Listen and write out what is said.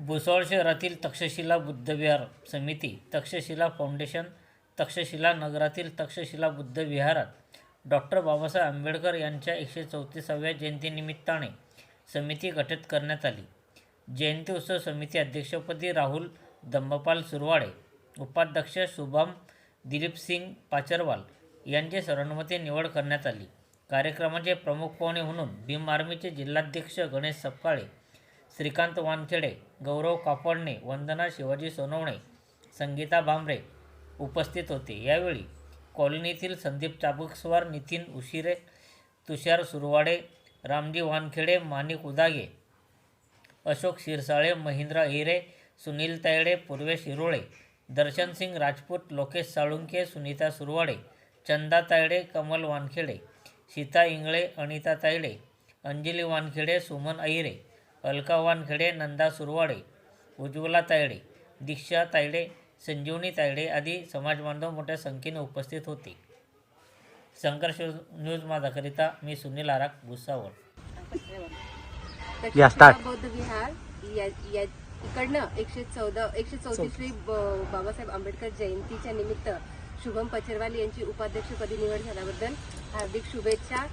भुसावळ शहरातील तक्षशिला बुद्धविहार समिती तक्षशिला फाउंडेशन तक्षशिला नगरातील तक्षशिला बुद्ध विहारात डॉक्टर बाबासाहेब आंबेडकर यांच्या एकशे चौतीसाव्या जयंतीनिमित्ताने समिती गठीत करण्यात आली. जयंती उत्सव समिती अध्यक्षपदी राहुल दंबपाल सुरवाडे उपाध्यक्ष शुभम दिलीप सिंग पाचरवाल यांची सर्वानुमते निवड करण्यात आली. कार्यक्रमाचे प्रमुख पाहुणे म्हणून भीम आर्मीचे जिल्हाध्यक्ष गणेश सपकाळे श्रीकांत वानखेडे गौरव कापडणे वंदना शिवाजी सोनवणे संगीता भांबरे उपस्थित होते. यावेळी कॉलनीतील संदीप चाबुकस्वार नितीन उशिरे तुषार सुरवाडे रामजी वानखेडे माणिक उदागे अशोक शिरसाळे महेंद्र हिरे सुनील तायडे पूर्वेश हिरोळे दर्शन सिंग राजपूत लोकेश साळुंके सुनीता सुरवाडे चंदा तायडे कमल वानखेडे सीता इंगळे अनिता तायडे अंजली वानखेडे सुमन अहिरे अलका वानखेडे नंदा सुरवाडे उज्ज्वला तायडे दीक्षा तायडे संजीवनी तायडे आदी समाजबांधव मोठ्या संख्येने उपस्थित होते. संघर्ष न्यूज माझाकरिता मी सुनील आराक भुसावळ. बौद्ध विहार इकडनं एकशे चौदा एकशे चौतीसवी बाबासाहेब आंबेडकर जयंतीच्या निमित्त शुभम पचरवाल यांची उपाध्यक्षपदी निवड झाल्याबद्दल हार्दिक शुभेच्छा.